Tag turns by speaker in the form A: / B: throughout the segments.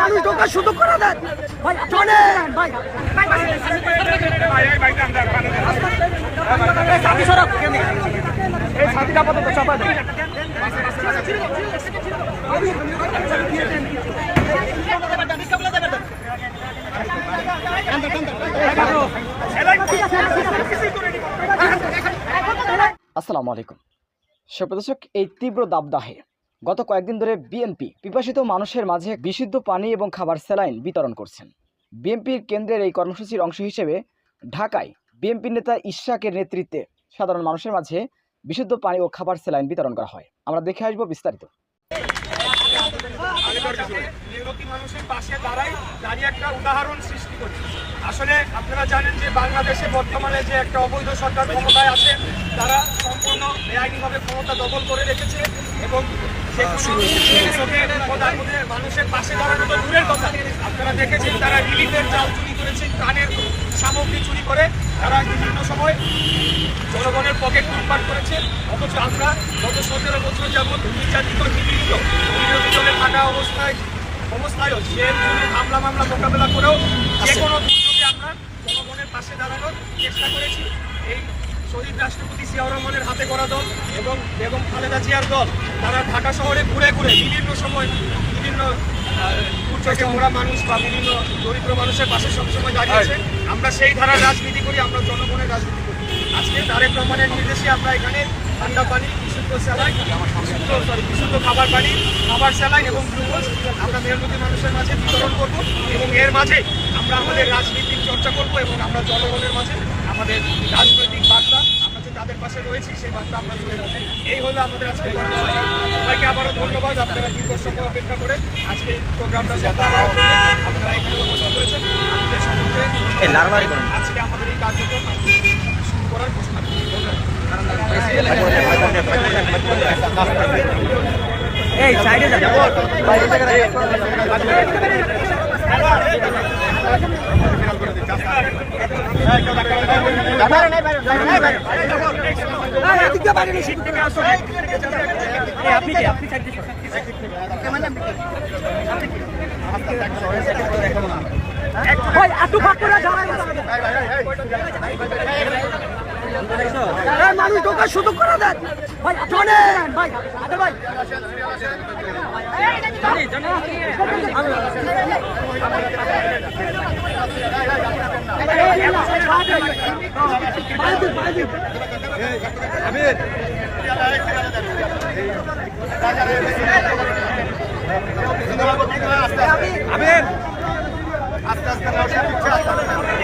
A: মানুষ চাপা দেন
B: আসসালামু আলাইকুম। সুপ্রদর্শক এই তীব্র দাবদাহে গত কয়েকদিন ধরে বিএনপি পিপাসিত মানুষের মাঝে বিশুদ্ধ পানি এবং খাবার স্যালাইন বিতরণ করছেন। বিএনপির কেন্দ্রের এই কর্মসূচির অংশ হিসেবে ঢাকায় বিএনপি নেতা ইশাকের নেতৃত্বে সাধারণ মানুষের মাঝে বিশুদ্ধ পানি ও খাবার স্যালাইন বিতরণ করা হয়। আমরা দেখে আসব বিস্তারিত।
C: উদাহরণ আসলে আপনারা জানেন যে বাংলাদেশে বর্তমানে যে একটা অবৈধ সরকার ক্ষমতায় তারা দখল করে রেখেছে এবং মানুষের পাশে দাঁড়ানো তো দেখেছেন তারা রিলিফের জাল চুরি করেছে কানের সামগ্রী চুরি করে তারা বিভিন্ন সময় জনগণের পকেট লুটপাট করেছে অথচ আমরা গত সতেরো বছর যাবৎ নির্যাতিত নিপীড়িত বিরোধী দলে থাকা অবস্থায় অবস্থায়ও সে হামলা মামলা মোকাবেলা করেও যে কোনো আমরা জনগণের পাশে দাঁড়ানোর চেষ্টা করেছি। এই শহীদ রাষ্ট্রপতি জিয়াউর রহমানের হাতে করা দল এবং বেগম খালেদা জিয়ার দল। তারা ঢাকা শহরে ঘুরে ঘুরে বিভিন্ন সময় বিভিন্ন মোড়া মানুষ বা বিভিন্ন দরিদ্র মানুষের পাশে সবসময় দাঁড়িয়েছে। আমরা সেই ধারার রাজনীতি করি আমরা জনগণের রাজনীতি করি। আজকে তারেক রহমানের নির্দেশে আমরা এখানে ঠান্ডা পানি বিশুদ্ধ স্যালাইন বিশুদ্ধ সরি বিশুদ্ধ খাবার পানি খাবার স্যালাইন এবং গ্লুকোজ আমরা মেহনতি মানুষের মাঝে বিতরণ করব এবং এর মাঝে আমরা আমাদের রাজনীতির চর্চা করব এবং আমরা জনগণের মাঝে আমাদের রাজনৈতিক বার্তা আমরা যে তাদের পাশে রয়েছি সেই বার্তা ধরবো এই হলো আমাদের আজকে সবাইকে আবারও ধন্যবাদ। আপনারা দীর্ঘ সময় অপেক্ষা করে আজকে এই প্রোগ্রামটা আপনারা এখানে উপস্থিত আমাদের সম্মুখে আজকে আমাদের এই কার্যক্রম শুরু করার ঘোষণা
A: এই সাইডে যান। এই, এদিক দিয়ে বাইরে নিয়ে আপনি সাইড দিয়ে সরেন। ভাই একটু ফাঁক করে দাঁড়ায় এই মানুষ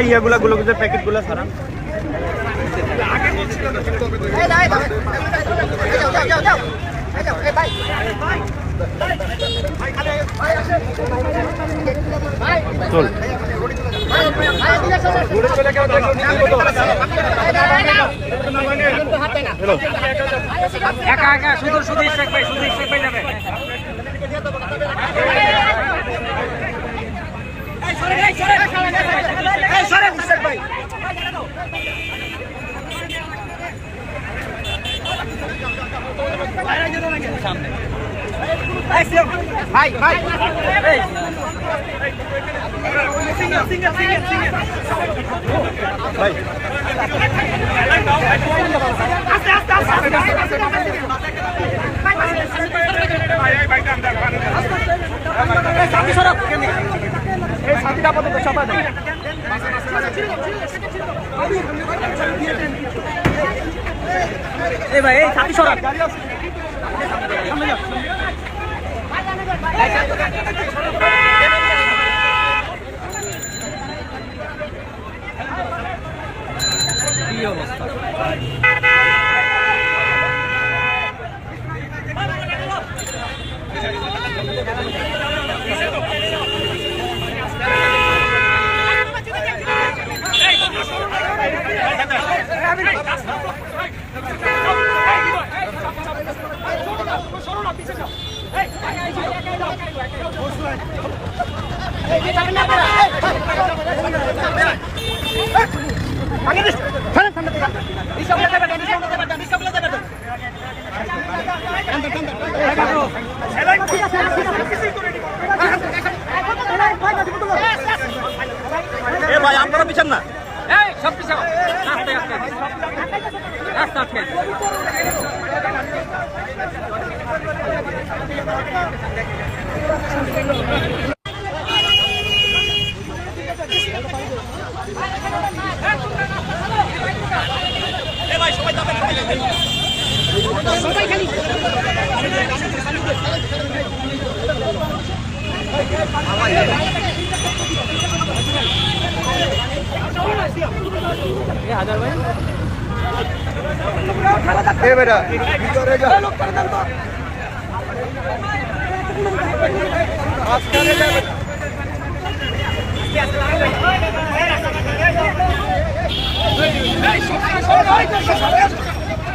D: এই ইয়াগুলা গুলো যে প্যাকেটগুলো সারা
C: চলে। গেল?
A: একা একা শুধু শুধু শেখ ভাই শুধু শেখ ভাই যাবে। ভাই ভাই এই সাথীরা আপাতত চাপা দেন। এই ভাই এই সাথী সরাব
D: ভাই আপনারা পিছান না।
A: এই সব কিছু আস্তে আস্তে আস্তে আস্তে
D: এ বেটা
A: আবারও সবাই এদিকে আবারও সবাই এদিকে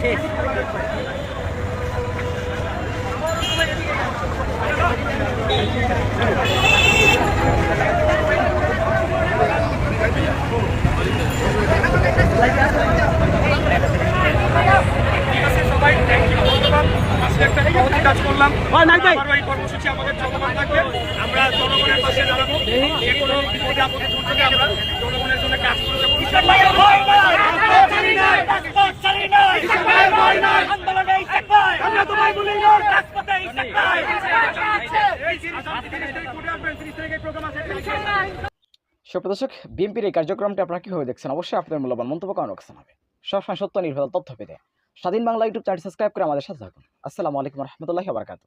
A: শেষ
C: সবাই কাজ করলাম আবারও এই কর্মসূচি আমাদের চলমান থাকবে। আমরা জনগণের পাশে দাঁড়াবো। যে কোনো বিপদে আপদে দুর্যোগে আমরা জনগণের
B: সুপ্রদর্শক বিএনপির এই কার্যক্রমটি আপনারা কীভাবে দেখছেন? অবশ্যই আপনাদের মূল্যবান মন্তব্য কারণ রাখছেন হবে সবসময় সত্য নির্ভর তথ্য পেতে স্বাধীন বাংলা ইউটিউব চ্যানেল সাবস্ক্রাইব করে আমাদের সাথে থাকুন। আসসালামু আলাইকুম রহমতুল্লাহ বারকাত